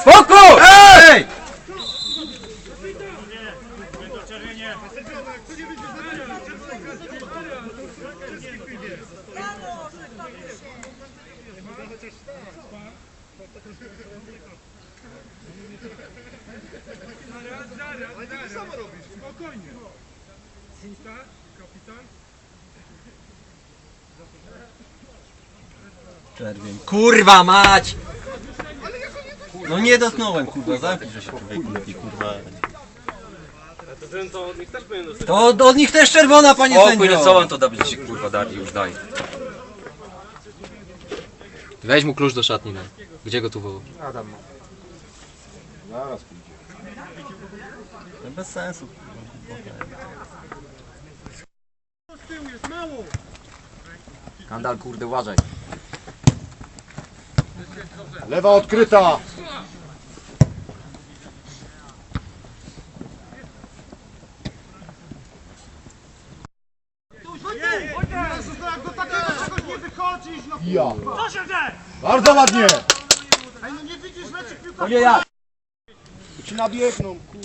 Spoko! Ej! Spokojnie. Żółta, kapitan. Czerwień. Kurwa mać! No nie dotknąłem kurwa, zamknij że się człowieku lepiej kurwa. To od nich też powinien dostać. To od, nich też czerwona panie no sędzio! co on to da będzie się kurwa dali, już daj. Weź mu klucz do szatni, no. Gdzie go tu wołał? No Bez sensu. Kandal, kurde, uważaj. Lewa odkryta! Ja. Bardzo ładnie! To nie ja! Ci nabiegną, kur...